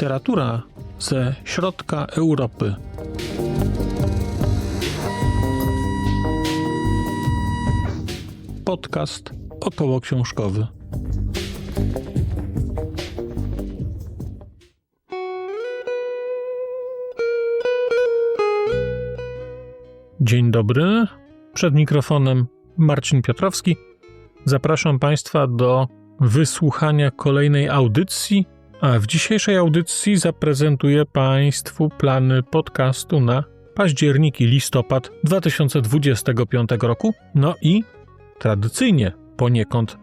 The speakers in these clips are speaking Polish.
Literatura ze środka Europy. Podcast około książkowy. Dzień dobry. Przed mikrofonem Marcin Piotrowski. Zapraszam Państwa do wysłuchania kolejnej audycji, a w dzisiejszej audycji zaprezentuję Państwu plany podcastu na październik i listopad 2025 roku. No i tradycyjnie poniekąd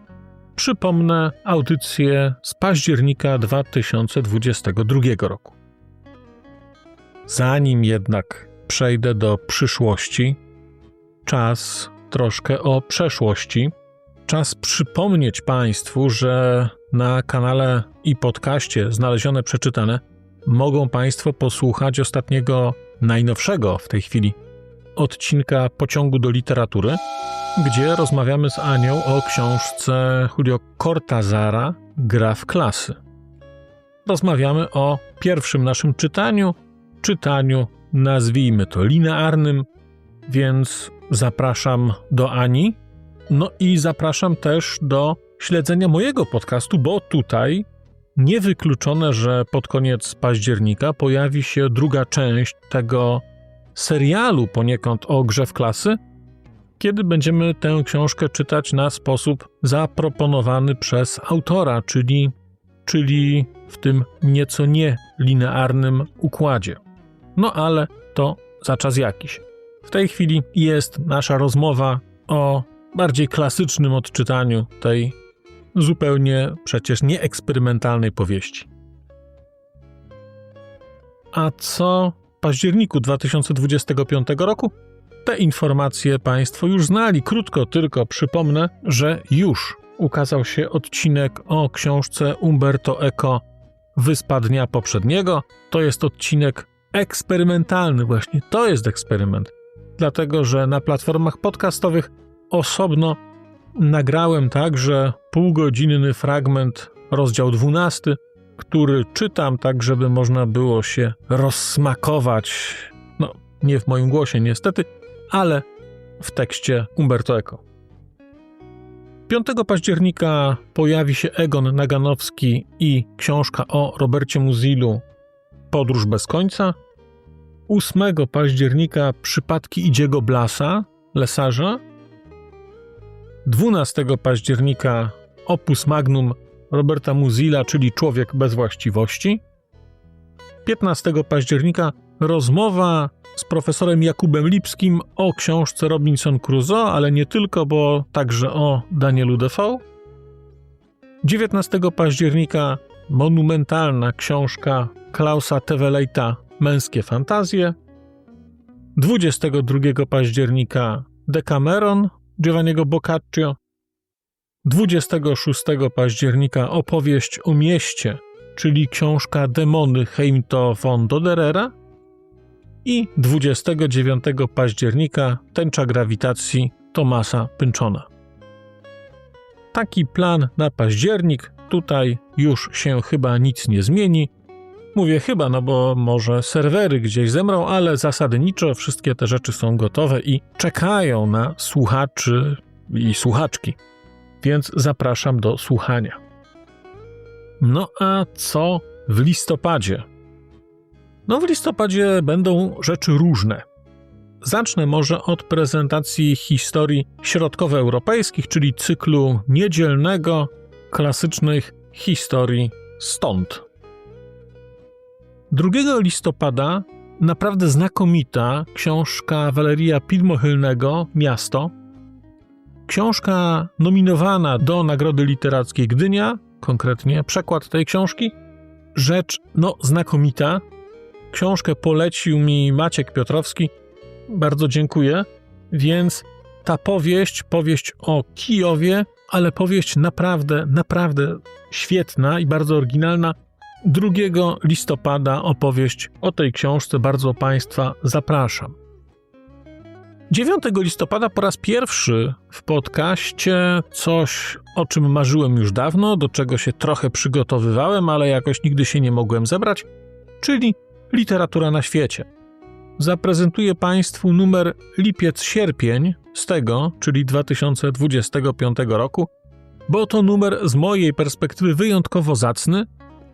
przypomnę audycję z października 2022 roku. Zanim jednak przejdę do przyszłości, czas troszkę o przeszłości. Czas przypomnieć Państwu, że na kanale i podcaście znalezione przeczytane mogą Państwo posłuchać ostatniego, najnowszego w tej chwili odcinka Pociągu do literatury, gdzie rozmawiamy z Anią o książce Julio Cortazara Gra w klasy. Rozmawiamy o pierwszym naszym czytaniu, czytaniu nazwijmy to linearnym, więc zapraszam do Ani. No i zapraszam też do śledzenia mojego podcastu, bo tutaj niewykluczone, że pod koniec października pojawi się druga część tego serialu poniekąd o grze w klasy, kiedy będziemy tę książkę czytać na sposób zaproponowany przez autora, czyli, czyli w tym nieco nielinearnym układzie. No ale to za czas jakiś. W tej chwili jest nasza rozmowa o bardziej klasycznym odczytaniu tej zupełnie przecież nieeksperymentalnej powieści. A co w październiku 2025 roku? Te informacje Państwo już znali. Krótko tylko przypomnę, że już ukazał się odcinek o książce Umberto Eco Wyspa Dnia Poprzedniego. To jest odcinek eksperymentalny, właśnie to jest eksperyment. Dlatego, że na platformach podcastowych osobno nagrałem także półgodzinny fragment, rozdział 12, który czytam tak, żeby można było się rozsmakować. No, nie w moim głosie niestety, ale w tekście Umberto Eco. 5 października pojawi się Egon Naganowski i książka o Robercie Muzilu Podróż bez końca. 8 października Przypadki Idziego Blasa, lesarza. 12 października Opus Magnum Roberta Muzila, czyli Człowiek bez właściwości. 15 października rozmowa z profesorem Jakubem Lipskim o książce Robinson Crusoe, ale nie tylko, bo także o Danielu Defoe. 19 października monumentalna książka Klausa Tewelejta Męskie fantazje. 22 października Decameron Giovanniego Boccaccio. 26 października opowieść o mieście, czyli książka Demony Heimto von Doderera i 29 października Tęcza grawitacji Tomasa Pynczona. Taki plan na październik, tutaj już się chyba nic nie zmieni. Mówię chyba, no bo może serwery gdzieś zemrą, ale zasadniczo wszystkie te rzeczy są gotowe i czekają na słuchaczy i słuchaczki. Więc zapraszam do słuchania. No a co w listopadzie? No w listopadzie będą rzeczy różne. Zacznę może od prezentacji historii środkowoeuropejskich, czyli cyklu niedzielnego, klasycznych historii stąd. 2 listopada naprawdę znakomita książka Waleria Pilmochylnego Miasto. Książka nominowana do Nagrody Literackiej Gdynia, konkretnie przekład tej książki. Rzecz no znakomita. Książkę polecił mi Maciek Piotrowski. Bardzo dziękuję. Więc ta powieść, powieść o Kijowie, ale powieść naprawdę, naprawdę świetna i bardzo oryginalna. 2 listopada opowieść o tej książce bardzo Państwa zapraszam. 9 listopada po raz pierwszy w podcaście coś, o czym marzyłem już dawno, do czego się trochę przygotowywałem, ale jakoś nigdy się nie mogłem zebrać, czyli literatura na świecie. Zaprezentuję Państwu numer lipiec-sierpień z tego, czyli 2025 roku, bo to numer z mojej perspektywy wyjątkowo zacny,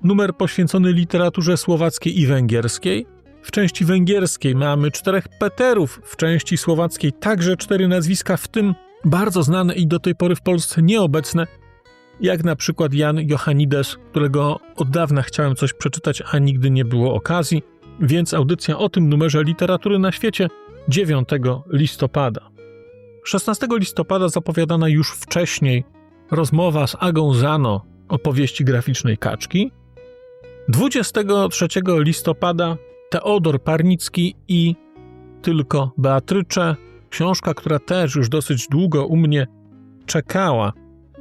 numer poświęcony literaturze słowackiej i węgierskiej. W części węgierskiej mamy czterech Peterów, w części słowackiej także cztery nazwiska, w tym bardzo znane i do tej pory w Polsce nieobecne, jak na przykład Jan Johannides, którego od dawna chciałem coś przeczytać, a nigdy nie było okazji, więc audycja o tym numerze literatury na świecie 9 listopada. 16 listopada zapowiadana już wcześniej rozmowa z Agą Zano o powieści graficznej Kaczki. 23 listopada Teodor Parnicki i Tylko Beatrycze, książka, która też już dosyć długo u mnie czekała,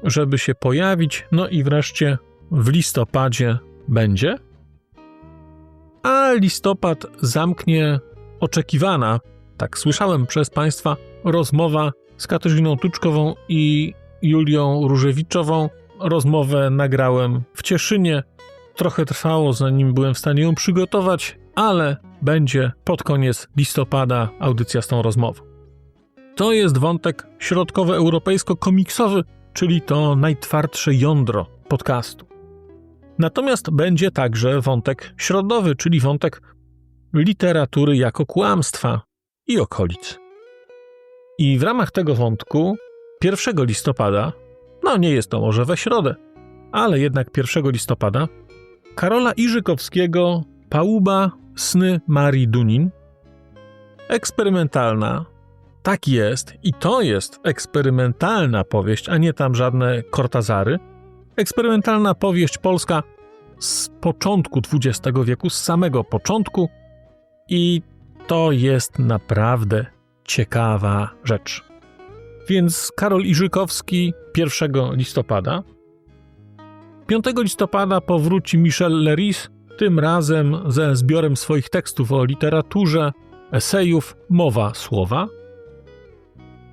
żeby się pojawić. No i wreszcie w listopadzie będzie. A listopad zamknie oczekiwana, tak słyszałem przez Państwa, rozmowa z Katarzyną Tuczkową i Julią Różewiczową. Rozmowę nagrałem w Cieszynie. Trochę trwało, zanim byłem w stanie ją przygotować, ale będzie pod koniec listopada audycja z tą rozmową. To jest wątek środkowoeuropejsko-komiksowy, czyli to najtwardsze jądro podcastu. Natomiast będzie także wątek środowy, czyli wątek literatury jako kłamstwa i okolic. I w ramach tego wątku 1 listopada, no nie jest to może we środę, ale jednak 1 listopada, Karola Iżykowskiego Pałuba Sny Marii Dunin. Eksperymentalna, tak jest, i to jest eksperymentalna powieść, a nie tam żadne kortazary. Eksperymentalna powieść polska z początku XX wieku, z samego początku, i to jest naprawdę ciekawa rzecz. Więc Karol Iżykowski 1 listopada. 5 listopada powróci Michel Leris, tym razem ze zbiorem swoich tekstów o literaturze, esejów, mowa słowa.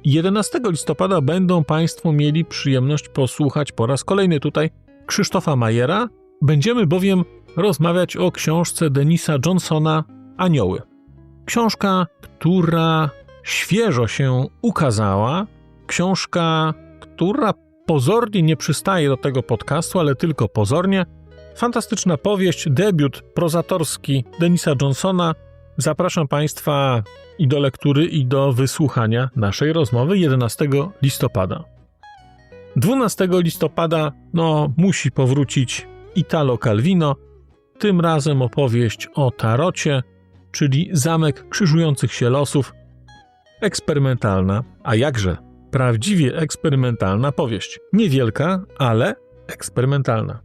11 listopada będą Państwo mieli przyjemność posłuchać po raz kolejny tutaj Krzysztofa Majera. Będziemy bowiem rozmawiać o książce Denisa Johnsona Anioły. Książka, która świeżo się ukazała, książka, która pozornie nie przystaje do tego podcastu, ale tylko pozornie. Fantastyczna powieść, debiut prozatorski Denisa Johnsona. Zapraszam Państwa i do lektury, i do wysłuchania naszej rozmowy 11 listopada. 12 listopada, no, musi powrócić Italo Calvino, tym razem opowieść o tarocie, czyli Zamek Krzyżujących się Losów. Eksperymentalna, a jakże prawdziwie eksperymentalna powieść. Niewielka, ale eksperymentalna.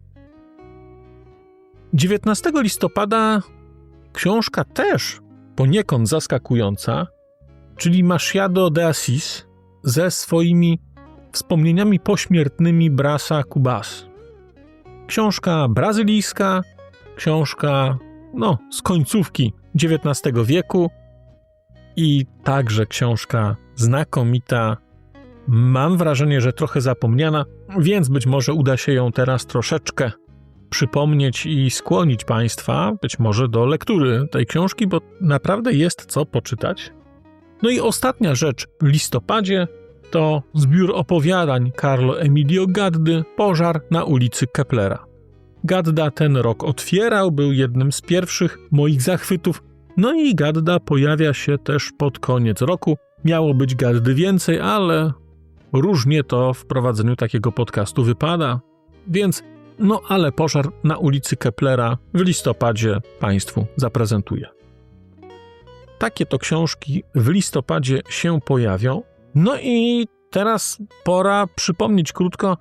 19 listopada książka też poniekąd zaskakująca, czyli Machado de Assis ze swoimi wspomnieniami pośmiertnymi Brasa Cubas. Książka brazylijska, książka no, z końcówki XIX wieku i także książka znakomita Mam wrażenie, że trochę zapomniana, więc być może uda się ją teraz troszeczkę przypomnieć i skłonić Państwa, być może do lektury tej książki, bo naprawdę jest co poczytać. No i ostatnia rzecz w listopadzie to zbiór opowiadań Carlo Emilio Gaddy Pożar na ulicy Keplera. Gadda ten rok otwierał, był jednym z pierwszych moich zachwytów. No i Gadda pojawia się też pod koniec roku. Miało być Gaddy więcej, ale Różnie to w prowadzeniu takiego podcastu wypada, więc no ale pożar na ulicy Keplera w listopadzie Państwu zaprezentuję. Takie to książki w listopadzie się pojawią. No i teraz pora przypomnieć krótko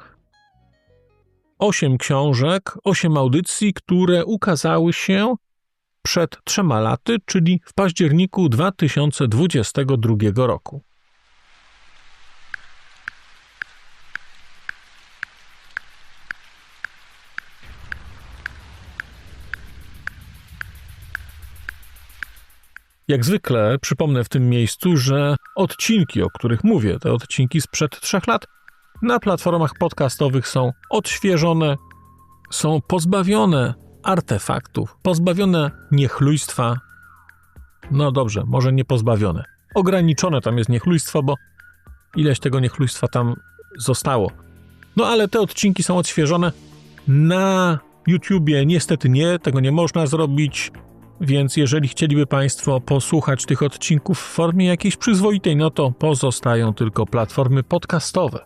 osiem książek, osiem audycji, które ukazały się przed trzema laty, czyli w październiku 2022 roku. Jak zwykle przypomnę w tym miejscu, że odcinki, o których mówię, te odcinki sprzed trzech lat, na platformach podcastowych są odświeżone, są pozbawione artefaktów, pozbawione niechlujstwa. No dobrze, może nie pozbawione. Ograniczone tam jest niechlujstwo, bo ileś tego niechlujstwa tam zostało. No ale te odcinki są odświeżone. Na YouTubie niestety nie, tego nie można zrobić. Więc jeżeli chcieliby Państwo posłuchać tych odcinków w formie jakiejś przyzwoitej, no to pozostają tylko platformy podcastowe.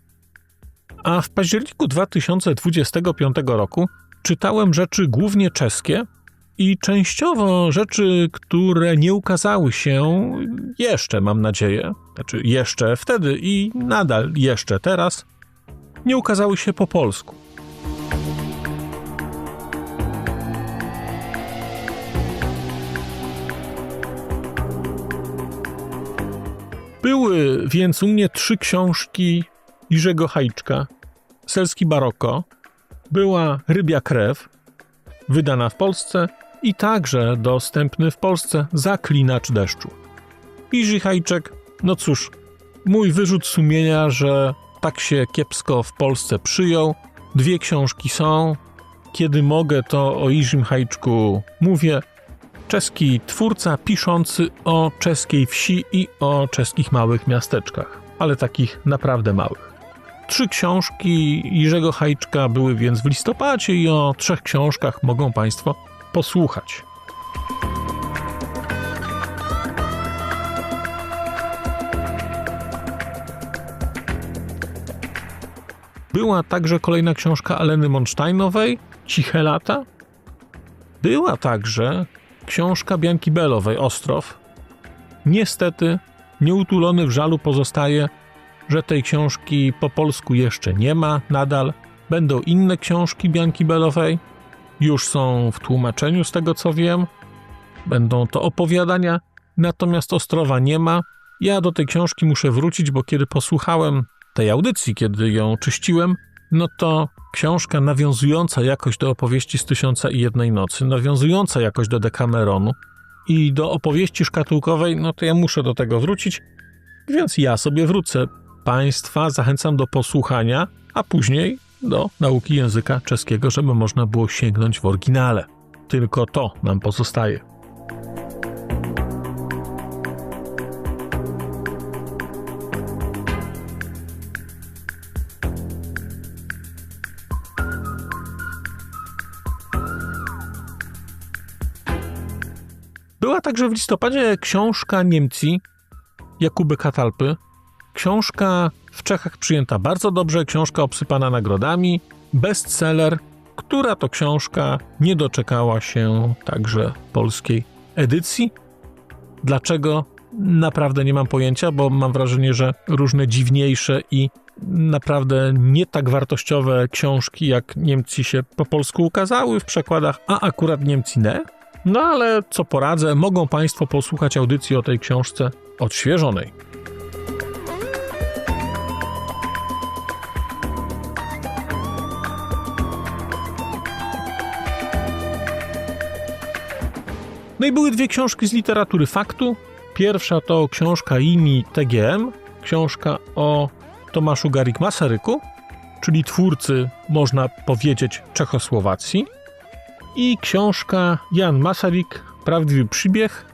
A w październiku 2025 roku czytałem rzeczy głównie czeskie i częściowo rzeczy, które nie ukazały się jeszcze, mam nadzieję, znaczy jeszcze wtedy i nadal jeszcze teraz, nie ukazały się po polsku. Były więc u mnie trzy książki Jerzego Hajczka, Selski Baroko, była Rybia Krew, wydana w Polsce i także dostępny w Polsce Zaklinacz Deszczu. Iży Hajczek, no cóż, mój wyrzut sumienia, że tak się kiepsko w Polsce przyjął. Dwie książki są. Kiedy mogę, to o Iżym Hajczku mówię. Czeski twórca piszący o czeskiej wsi i o czeskich małych miasteczkach, ale takich naprawdę małych. Trzy książki Jerzego Hajczka były więc w listopadzie i o trzech książkach mogą Państwo posłuchać. Była także kolejna książka Aleny Monsteinowej, Ciche lata. Była także książka Bianki Belowej, Ostrow. Niestety, nieutulony w żalu pozostaje, że tej książki po polsku jeszcze nie ma nadal. Będą inne książki Bianki Belowej, już są w tłumaczeniu z tego co wiem. Będą to opowiadania, natomiast Ostrowa nie ma. Ja do tej książki muszę wrócić, bo kiedy posłuchałem tej audycji, kiedy ją czyściłem, no to książka nawiązująca jakoś do opowieści z Tysiąca i Jednej Nocy, nawiązująca jakoś do Decameronu i do opowieści szkatułkowej, no to ja muszę do tego wrócić, więc ja sobie wrócę. Państwa zachęcam do posłuchania, a później do nauki języka czeskiego, żeby można było sięgnąć w oryginale. Tylko to nam pozostaje. Także w listopadzie książka Niemcy Jakuby Katalpy. Książka w Czechach przyjęta bardzo dobrze, książka obsypana nagrodami, bestseller, która to książka nie doczekała się także polskiej edycji. Dlaczego? Naprawdę nie mam pojęcia, bo mam wrażenie, że różne dziwniejsze i naprawdę nie tak wartościowe książki jak Niemcy się po polsku ukazały w przekładach, a akurat Niemcy nie. No ale co poradzę, mogą Państwo posłuchać audycji o tej książce odświeżonej. No i były dwie książki z literatury faktu. Pierwsza to książka INI TGM, książka o Tomaszu Garik Masaryku, czyli twórcy, można powiedzieć, Czechosłowacji i książka Jan Masaryk, Prawdziwy Przybieg,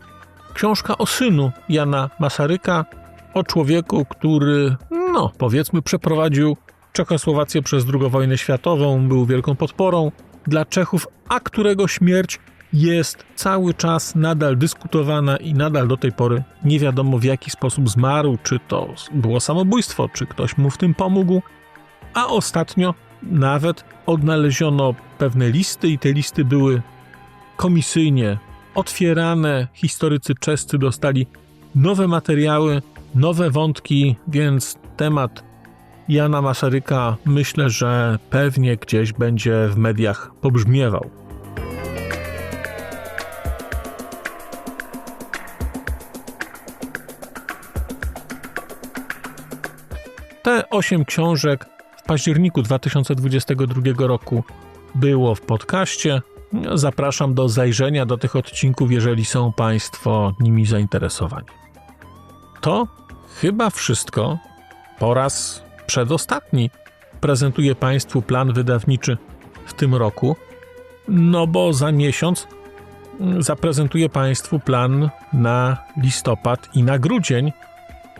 książka o synu Jana Masaryka, o człowieku, który, no powiedzmy, przeprowadził Czechosłowację przez II wojnę światową, był wielką podporą dla Czechów, a którego śmierć jest cały czas nadal dyskutowana i nadal do tej pory nie wiadomo w jaki sposób zmarł, czy to było samobójstwo, czy ktoś mu w tym pomógł. A ostatnio nawet odnaleziono pewne listy i te listy były komisyjnie otwierane. Historycy czescy dostali nowe materiały, nowe wątki, więc temat Jana Masaryka myślę, że pewnie gdzieś będzie w mediach pobrzmiewał. Te osiem książek październiku 2022 roku było w podcaście. Zapraszam do zajrzenia do tych odcinków, jeżeli są Państwo nimi zainteresowani. To chyba wszystko. Po raz przedostatni prezentuję Państwu plan wydawniczy w tym roku, no bo za miesiąc zaprezentuję Państwu plan na listopad i na grudzień,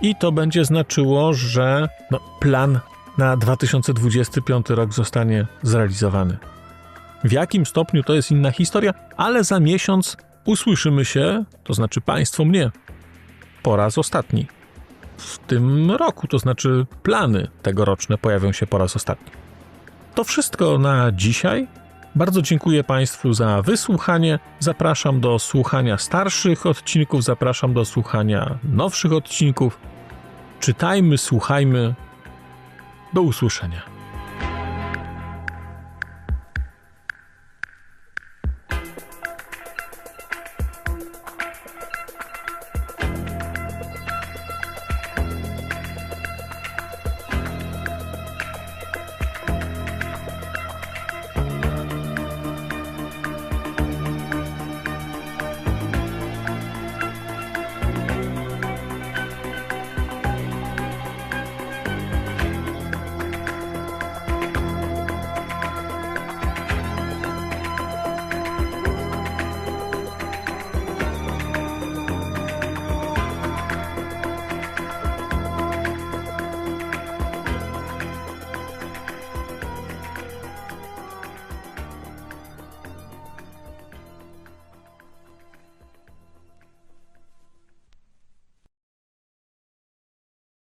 i to będzie znaczyło, że no, plan na 2025 rok zostanie zrealizowany. W jakim stopniu to jest inna historia, ale za miesiąc usłyszymy się, to znaczy Państwo mnie, po raz ostatni. W tym roku, to znaczy plany tegoroczne pojawią się po raz ostatni. To wszystko na dzisiaj. Bardzo dziękuję Państwu za wysłuchanie. Zapraszam do słuchania starszych odcinków, zapraszam do słuchania nowszych odcinków. Czytajmy, słuchajmy. Do usłyszenia.